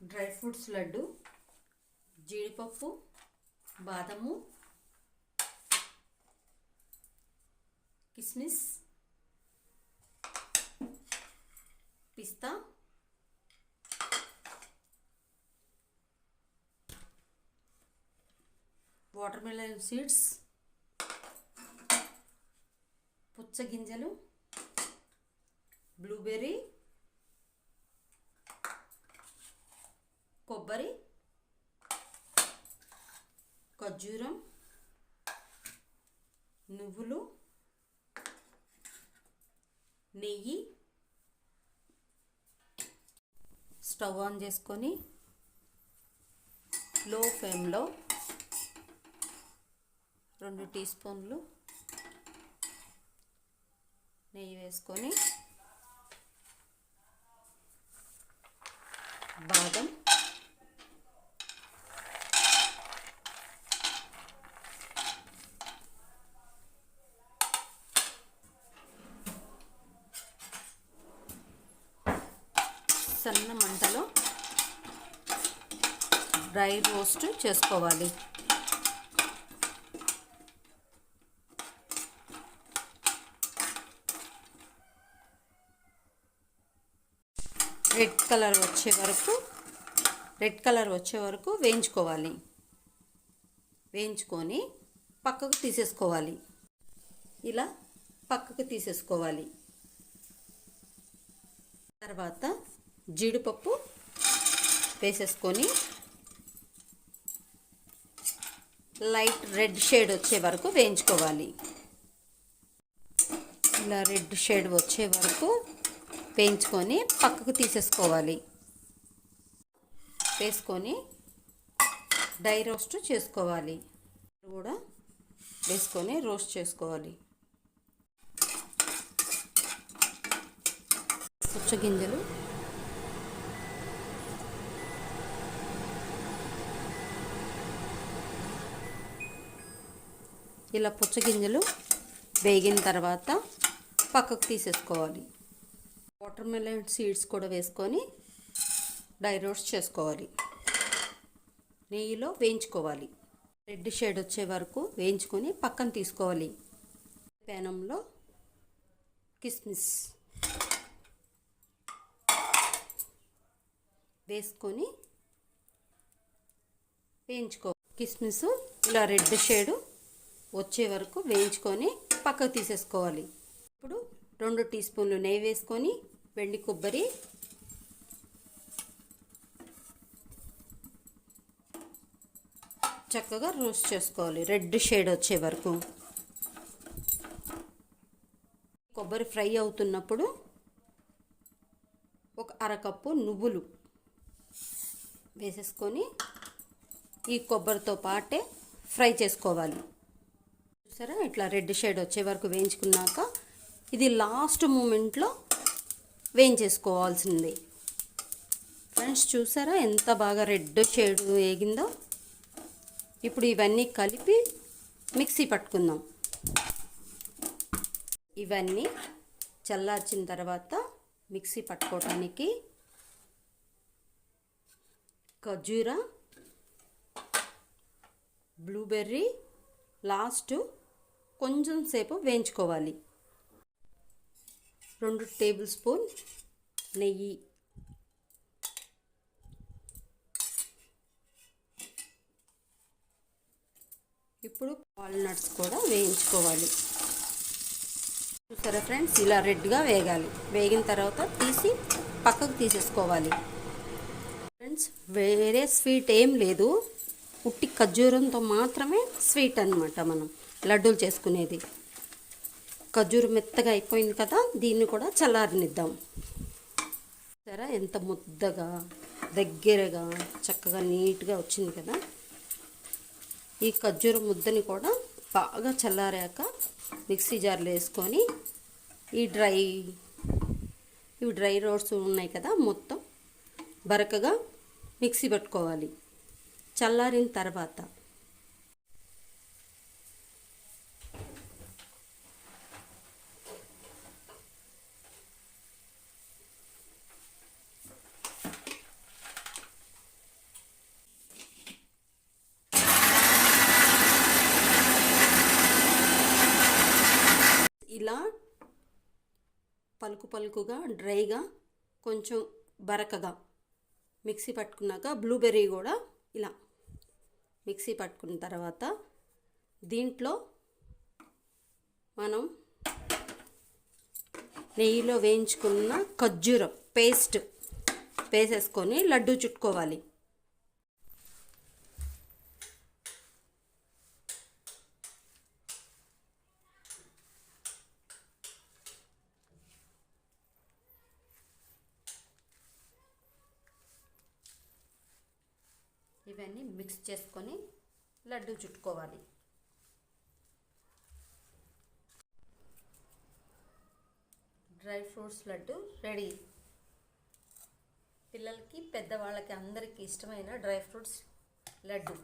Dry fruits laddu జీడిపప్పు బాదము కిస్మిస్ పిస్తా వాటర్ మెలన్ సీడ్స్ పుచ్చగింజలు బ్లూబెర్రీ కొబ్బరి ఖర్జూరం నువ్వులు నెయ్యి స్టవ్ ఆన్ చేసుకొని లో ఫ్లేమ్లో రెండు టీ స్పూన్లు నెయ్యి వేసుకొని బాదం సన్న మంటలో డ్రై రోస్ట్ చేసుకోవాలి. రెడ్ కలర్ వచ్చే వరకు రెడ్ కలర్ వచ్చే వరకు వేయించుకోవాలి. వేయించుకొని పక్కకు తీసేసుకోవాలి. ఇలా పక్కకు తీసేసుకోవాలి. తర్వాత జీడిపప్పు వేసేసుకొని లైట్ రెడ్ షేడ్ వచ్చే వరకు వేయించుకోవాలి. ఇలా రెడ్ షేడ్ వచ్చే వరకు వేయించుకొని పక్కకు తీసేసుకోవాలి. వేసుకొని డై రోస్ట్ చేసుకోవాలి. కూడా వేసుకొని రోస్ట్ చేసుకోవాలి. పుచ్చగింజలు ఇలా పుచ్చగింజలు వేగిన తర్వాత పక్కకు తీసేసుకోవాలి. వాటర్ మెలన్ సీడ్స్ కూడా వేసుకొని డ్రై రోస్ట్ చేసుకోవాలి. నెయ్యిలో వేయించుకోవాలి. రెడ్ షేడ్ వచ్చే వరకు వేయించుకొని పక్కన తీసుకోవాలి. పేనంలో కిస్మిస్ వేసుకొని వేయించుకో కిస్మిస్ ఇలా రెడ్ షేడు వచ్చే వరకు వేయించుకొని పక్కకు తీసేసుకోవాలి. ఇప్పుడు రెండు టీ స్పూన్లు నెయ్యి వేసుకొని వెండి కొబ్బరి చక్కగా రోస్ట్ చేసుకోవాలి. రెడ్ షేడ్ వచ్చే వరకు. కొబ్బరి ఫ్రై అవుతున్నప్పుడు ఒక అరకప్పు నువ్వులు వేసేసుకొని ఈ కొబ్బరితో పాటే ఫ్రై చేసుకోవాలి. సరే ఇట్లా రెడ్ షేడ్ వచ్చే వరకు వేయించుకున్నాక ఇది లాస్ట్ మూమెంట్లో వేయించేసుకోవాల్సింది. ఫ్రెండ్స్ చూసారా? ఎంత బాగా రెడ్ షేడ్ వేగిందో? ఇప్పుడు ఇవన్నీ కలిపి మిక్సీ పట్టుకుందాం. ఇవన్నీ చల్లార్చిన తర్వాత మిక్సీ పట్టుకోవటానికి ఖర్జూర బ్లూబెర్రీ లాస్ట్ కొంచెం సేపు వేయించుకోవాలి. రెండు టేబుల్ స్పూన్ నెయ్యి. ఇప్పుడు వాల్నట్స్ కూడా వేయించుకోవాలి. చూసారా ఫ్రెండ్స్? ఇలా రెడ్గా వేగాలి. వేగిన తర్వాత తీసి పక్కకు తీసేసుకోవాలి. ఫ్రెండ్స్ వేరే స్వీట్ ఏం లేదు. ఉట్టి ఖర్జూరంతో మాత్రమే స్వీట్ అనమాట మనం. లడ్డూలు చేసుకునేది. ఖర్జూరం మెత్తగా అయిపోయింది కదా దీన్ని కూడా చల్లారనిద్దాం. సరే ఎంత ముద్దగా దగ్గరగా చక్కగా నీట్గా వచ్చింది కదా. ఈ ఖర్జూరం ముద్దని కూడా బాగా చల్లారాక మిక్సీ జార్లో వేసుకొని ఈ డ్రై ఇవి డ్రై రోడ్స్ ఉన్నాయి కదా మొత్తం బరకగా మిక్సీ పట్టుకోవాలి. చల్లారిన తర్వాత ఇలా పలుకు పలుకుగా డ్రైగా కొంచెం బరకగా మిక్సీ పట్టుకున్నాక బ్లూబెర్రీ కూడా ఇలా మిక్సీ పట్టుకున్న తర్వాత దీంట్లో మనం నెయ్యిలో వేయించుకున్న ఖర్జూరం పేస్ట్ వేసేసుకొని లడ్డు చుట్టుకోవాలి. ఇవన్నీ మిక్స్ చేసుకొని laddu చుట్టుకోవాలి. Dry fruits laddu ready. పిల్లలకి పెద్దవాళ్ళకి అందరికీ ఇష్టమైన డ్రై ఫ్రూట్స్ లడ్డు.